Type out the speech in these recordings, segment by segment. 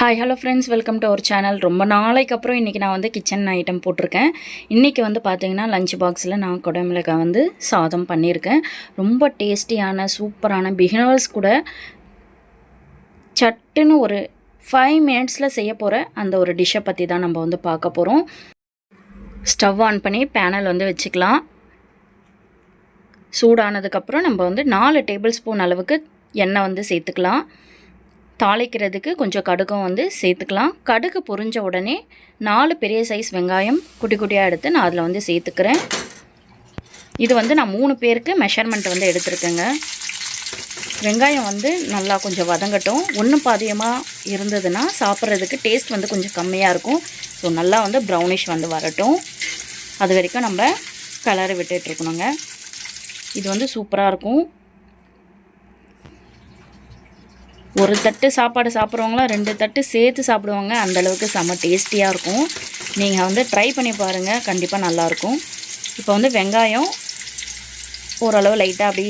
Hi hello friends welcome to our channel ரொம்ப நாளைக்கு அப்புறம் இன்றைக்கி நான் வந்து கிச்சன் ஐட்டம் போட்டிருக்கேன். இன்றைக்கி வந்து பார்த்திங்கன்னா லஞ்ச் பாக்ஸில் நான் குடமிளகாய் வந்து சாதம் பண்ணியிருக்கேன். ரொம்ப டேஸ்டியான சூப்பரான பிகினர்ஸ் கூட சட்டுன்னு ஒரு ஃபைவ் மினிட்ஸில் செய்ய போகிற அந்த ஒரு டிஷ்ஷை பற்றி தான் நம்ம வந்து பார்க்க போகிறோம் ஸ்டவ் ஆன் பண்ணி பேனல் வந்து வச்சுக்கலாம். சூடானதுக்கப்புறம் நம்ம வந்து நாலு டேபிள் ஸ்பூன் அளவுக்கு எண்ணெய் வந்து சேர்த்துக்கலாம். தாளிக்கிறதுக்கு கொஞ்சம் கடுகும் வந்து சேர்த்துக்கலாம். கடுகு பொரிஞ்ச உடனே நாலு பெரிய சைஸ் வெங்காயம் குட்டி குட்டியாக எடுத்து நான் அதில் வந்து சேர்த்துக்கிறேன். இது வந்து நான் மூணு பேருக்கு மெஷர்மெண்ட் வந்து எடுத்துருக்கேங்க. வெங்காயம் வந்து நல்லா கொஞ்சம் வதங்கட்டும். ஒன்று பாதியமாக இருந்ததுன்னா சாப்பிட்றதுக்கு டேஸ்ட் வந்து கொஞ்சம் கம்மியாக இருக்கும். ஸோ நல்லா வந்து ப்ரௌனிஷ் வந்து வரட்டும். அது வரைக்கும் நம்ம கலரை விட்டுட்ருக்கணுங்க இது வந்து சூப்பராக இருக்கும். ஒரு தட்டு சாப்பாடு சாப்பிட்றவங்களாம் ரெண்டு தட்டு சேர்த்து சாப்பிடுவாங்க. அந்தளவுக்கு செம்ம டேஸ்டியாக இருக்கும். நீங்கள் வந்து ட்ரை பண்ணி பாருங்கள் கண்டிப்பாக நல்லாயிருக்கும் இப்போ வந்து வெங்காயம் ஓரளவு லைட்டாக அப்படி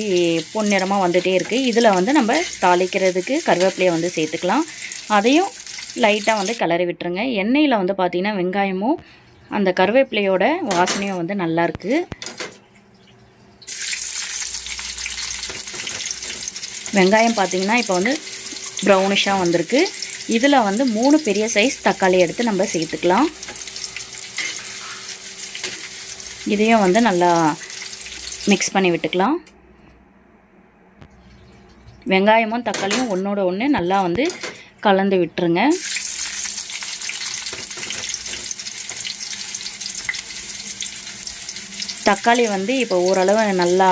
பொன்னிறமாக வந்துகிட்டே இருக்குது இதில் வந்து நம்ம தாளிக்கிறதுக்கு கருவேப்பிலையை வந்து சேர்த்துக்கலாம். அதையும் லைட்டாக வந்து கிளறி விட்டுருங்க. எண்ணெயில் வந்து பார்த்திங்கன்னா வெங்காயமும் அந்த கருவேப்பிலையோட வாசனையும் வந்து நல்லாயிருக்கு வெங்காயம் பார்த்திங்கன்னா இப்போ வந்து ப்ரௌனிஷாக வந்திருக்கு. இதில் வந்து மூணு பெரிய சைஸ் தக்காளி எடுத்து நம்ம சேர்த்துக்கலாம். இதையும் வந்து நல்லா மிக்ஸ் பண்ணி விட்டுக்கலாம். வெங்காயமும் தக்காளியும் ஒன்றோட ஒன்று நல்லா வந்து கலந்து விட்டுருங்க. தக்காளி வந்து இப்போ ஓரளவு நல்லா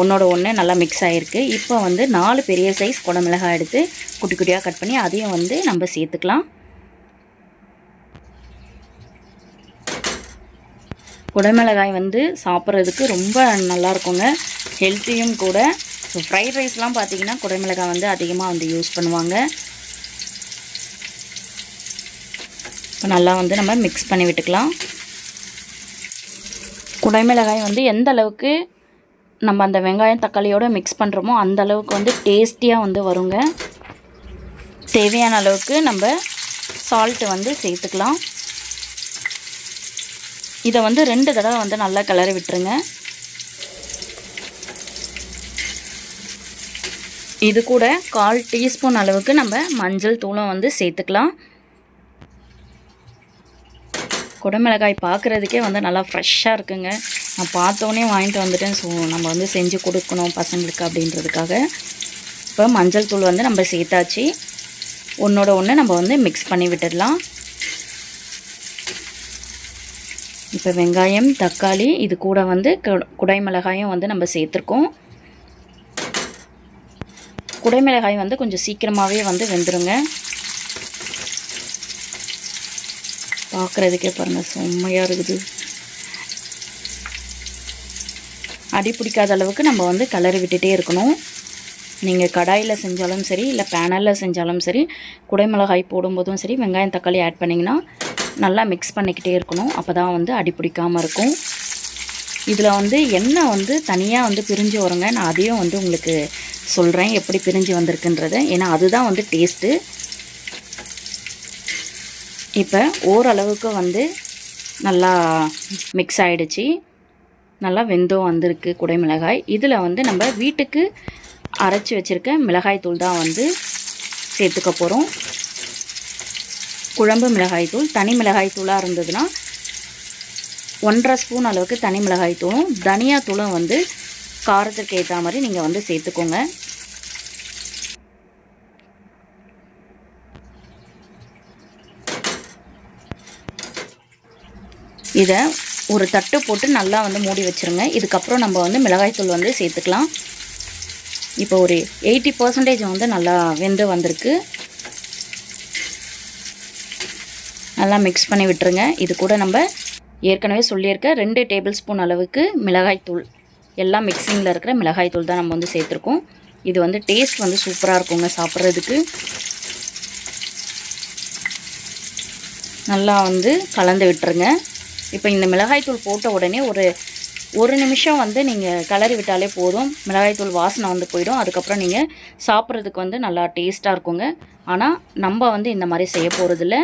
ஒன்றோட ஒன்று நல்லா மிக்ஸ் ஆகிருக்கு இப்போ வந்து நாலு பெரிய சைஸ் குடமிளகாய் எடுத்து குட்டி குட்டியாக கட் பண்ணி அதையும் வந்து நம்ம சேர்த்துக்கலாம். குடமிளகாய் வந்து சாப்பிட்றதுக்கு ரொம்ப நல்லா இருக்குங்க. ஹெல்த்தியும் கூட. ஸோ ஃப்ரைட் ரைஸ்லாம் பார்த்திங்கன்னா குடமிளகாய் வந்து அதிகமாக வந்து யூஸ் பண்ணுவாங்க. இப்போ நல்லா வந்து நம்ம மிக்ஸ் பண்ணி விட்டுக்கலாம். குடைமிளகாய் வந்து எந்த அளவுக்கு நம்ம அந்த வெங்காயம் தக்காளியோடு மிக்ஸ் பண்ணுறோமோ அந்த அளவுக்கு வந்து டேஸ்டியாக வந்து வருங்க. தேவையான அளவுக்கு நம்ம சால்ட்டு வந்து சேர்த்துக்கலாம். இதை வந்து ரெண்டு தடவை வந்து நல்லா கிளறி விட்டுருங்க. இது கூட கால் டீஸ்பூன் அளவுக்கு நம்ம மஞ்சள் தூளும் வந்து சேர்த்துக்கலாம். குடமிளகாய் பார்க்குறதுக்கே வந்து நல்லா ஃப்ரெஷ்ஷாக இருக்குங்க. நான் பார்த்தோன்னே வாங்கிட்டு வந்துட்டேன். ஸோ நம்ம வந்து செஞ்சு கொடுக்கணும் பசங்களுக்கு அப்படின்றதுக்காக. இப்போ மஞ்சள் தூள் வந்து நம்ம சேர்த்தாச்சு. ஒன்றோட ஒன்று நம்ம வந்து மிக்ஸ் பண்ணி விட்டுடலாம். இப்போ வெங்காயம் தக்காளி இது கூட வந்து குடைமிளகாயும் வந்து நம்ம சேர்த்துருக்கோம். குடைமிளகாய் வந்து கொஞ்சம் சீக்கிரமாகவே வந்து வெந்துருங்க. பார்க்குறதுக்கே பாருங்கள் செம்மையாக இருக்குது. அடி பிடிக்காத அளவுக்கு நம்ம வந்து கலரி விட்டுட்டே இருக்கணும். நீங்கள் கடாயில் செஞ்சாலும் சரி இல்லை பேனலில் செஞ்சாலும் சரி குடைமிளகாய் போடும்போதும் சரி வெங்காயம் தக்காளி ஆட் பண்ணிங்கன்னா நல்லா மிக்ஸ் பண்ணிக்கிட்டே இருக்கணும். அப்போ தான் வந்து அடி பிடிக்காமல் இருக்கும். இதில் வந்து எண்ணெய் வந்து தனியாக வந்து பிரிஞ்சு வருங்க நான் அதையும் வந்து உங்களுக்கு சொல்கிறேன் எப்படி பிரிஞ்சு வந்திருக்குன்றத. ஏன்னா அதுதான் வந்து டேஸ்ட்டு இப்போ ஓரளவுக்கு வந்து நல்லா மிக்ஸ் ஆகிடுச்சி நல்லா வெந்தம் வந்திருக்கு குடை மிளகாய். இதில் வந்து நம்ம வீட்டுக்கு அரைச்சி வச்சுருக்க மிளகாய் தூள் தான் வந்து சேர்த்துக்க போகிறோம் குழம்பு மிளகாய் தூள் தனி மிளகாய் தூளாக இருந்ததுன்னா ஒன்றரை ஸ்பூன் அளவுக்கு தனி மிளகாய் தூளும் தனியா தூளும் வந்து காரத்துக்கு ஏற்ற மாதிரி நீங்கள் வந்து சேர்த்துக்கோங்க. இதை ஒரு தட்டு போட்டு நல்லா வந்து மூடி வச்சுருங்க. இதுக்கப்புறம் நம்ம வந்து மிளகாய்த்தூள் வந்து சேர்த்துக்கலாம். இப்போ ஒரு எயிட்டி பர்சன்டேஜ் வந்து நல்லா வெந்து வந்திருக்கு. நல்லா மிக்ஸ் பண்ணி விட்டுருங்க. இது கூட நம்ம ஏற்கனவே சொல்லியிருக்க ரெண்டு டேபிள் ஸ்பூன் அளவுக்கு மிளகாய்த்தூள் எல்லாம் மிக்சிங்கில் இருக்கிற மிளகாய்த்தூள் தான் நம்ம வந்து சேர்த்துருக்கோம். இது வந்து டேஸ்ட் வந்து சூப்பராக இருக்குங்க சாப்பிட்றதுக்கு. நல்லா வந்து கலந்து விட்டுருங்க. இப்போ இந்த மிளகாய்த்தூள் போட்ட உடனே ஒரு ஒரு நிமிஷம் வந்து நீங்கள் கிளறி விட்டாலே போதும். மிளகாய்த்தூள் வாசனை வந்து போயிடும். அதுக்கப்புறம் நீங்கள் சாப்பிட்றதுக்கு வந்து நல்லா டேஸ்ட்டாக இருக்குங்க. ஆனால் நம்ம வந்து இந்த மாதிரி செய்ய போகிறதில்ல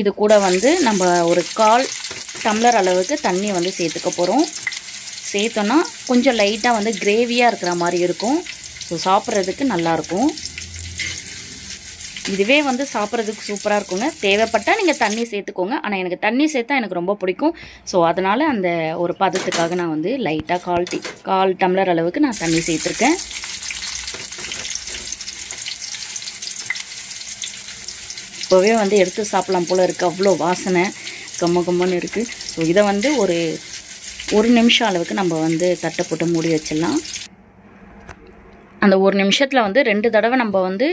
இது கூட வந்து நம்ம ஒரு கால் டம்ளர் அளவுக்கு தண்ணி வந்து சேர்த்துக்க போகிறோம் சேர்த்தோன்னா கொஞ்சம் லைட்டாக வந்து கிரேவியாக இருக்கிற மாதிரி இருக்கும். ஸோ சாப்பிட்றதுக்கு நல்லாயிருக்கும் இதுவே வந்து சாப்பிட்றதுக்கு சூப்பராக இருக்குங்க. தேவைப்பட்டால் நீங்கள் தண்ணி சேர்த்துக்கோங்க. ஆனால் எனக்கு தண்ணி சேர்த்தா எனக்கு ரொம்ப பிடிக்கும். ஸோ அதனால் அந்த ஒரு பதத்துக்காக நான் வந்து லைட்டாக கால் டீ கால் டம்ளர் அளவுக்கு நான் தண்ணி சேர்த்துருக்கேன். இப்போவே வந்து எடுத்து சாப்பிடலாம் போல் இருக்குது அவ்வளோ வாசனை கம்ம கம்மன்னு இருக்குது ஸோ இதை வந்து ஒரு ஒரு நிமிஷம் அளவுக்கு நம்ம வந்து தட்டை போட்டு மூடி வச்சிடலாம். அந்த ஒரு நிமிஷத்தில் வந்து ரெண்டு தடவை நம்ம வந்து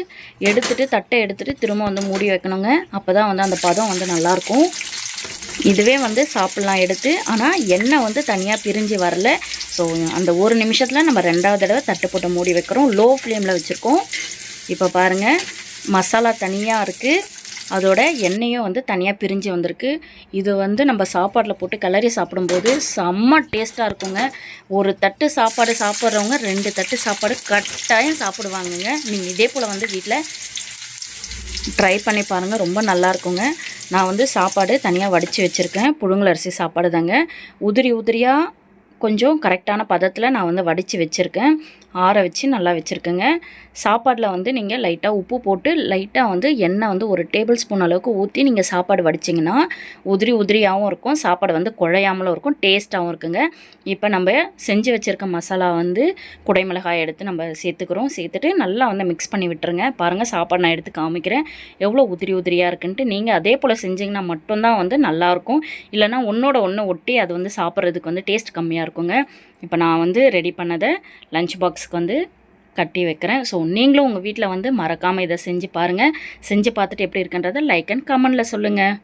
எடுத்துகிட்டு தட்டை எடுத்துகிட்டு திரும்ப வந்து மூடி வைக்கணுங்க. அப்போ தான் வந்து அந்த பதம் வந்து நல்லாயிருக்கும். இதுவே வந்து சாப்பிட்லாம் எடுத்து. ஆனால் எண்ணெய் வந்து தனியாக பிரிஞ்சு வரல. ஸோ அந்த ஒரு நிமிஷத்தில் நம்ம ரெண்டாவது தடவை தட்டு போட்டு மூடி வைக்கிறோம். லோ ஃப்ளேமில் வச்சுருக்கோம். இப்போ பாருங்கள் மசாலா தனியாக இருக்குது அதோட எண்ணெயும் வந்து தனியாக பிரிஞ்சு வந்திருக்கு. இது வந்து நம்ம சாப்பாட்டில் போட்டு கிளறி சாப்பிடும்போது செம்ம டேஸ்ட்டாக இருக்குங்க. ஒரு தட்டு சாப்பாடு சாப்பிட்றவங்க ரெண்டு தட்டு சாப்பாடு கட்டாயம் சாப்பிடுவாங்கங்க. நீங்கள் இதே போல் வந்து வீட்டில் ட்ரை பண்ணி பாருங்கள் ரொம்ப நல்லா இருக்குங்க. நான் வந்து சாப்பாடு தனியாக வடித்து வச்சுருக்கேன். புழுங்கல் அரிசி சாப்பாடு தாங்க உதிரி உதிரியாக கொஞ்சம் கரெக்டான பதத்தில் நான் வந்து வடித்து வச்சுருக்கேன். ஆற வச்சு நல்லா வச்சுருக்குங்க. சாப்பாட்டில் வந்து நீங்கள் லைட்டாக உப்பு போட்டு லைட்டாக வந்து எண்ணெய் வந்து ஒரு டேபிள் ஸ்பூன் அளவுக்கு ஊற்றி நீங்கள் சாப்பாடு வடிச்சிங்கன்னா உதிரி உதிரியாகவும் இருக்கும். சாப்பாடு வந்து குழையாமலும் இருக்கும் டேஸ்ட்டாகவும் இருக்குங்க. இப்போ நம்ம செஞ்சு வச்சுருக்க மசாலா வந்து குடைமிளகாய் எடுத்து நம்ம சேர்த்துக்கிறோம். சேர்த்துட்டு நல்லா வந்து மிக்ஸ் பண்ணி விட்டுருங்க. பாருங்கள் சாப்பாடு நான் எடுத்து காமிக்கிறேன். எவ்வளோ உதிரி உதிரியாக இருக்குன்ட்டு. நீங்கள் அதே போல் செஞ்சிங்கன்னா மட்டும்தான் வந்து நல்லாயிருக்கும். இல்லைனா ஒன்றோட ஒன்று ஒட்டி அது வந்து சாப்பிட்றதுக்கு வந்து டேஸ்ட் கம்மியாக இருக்குங்க. இப்போ நான் வந்து ரெடி பண்ணதை லஞ்ச் பாக்ஸ்க்கு வந்து கட்டி வைக்கிறேன். ஸோ நீங்களும் உங்கள் வீட்டில் வந்து மறக்காமல் இதை செஞ்சு பாருங்கள் செஞ்சு பார்த்துட்டு எப்படி இருக்குன்றதை லைக் அண்ட் கமெண்டில் சொல்லுங்கள்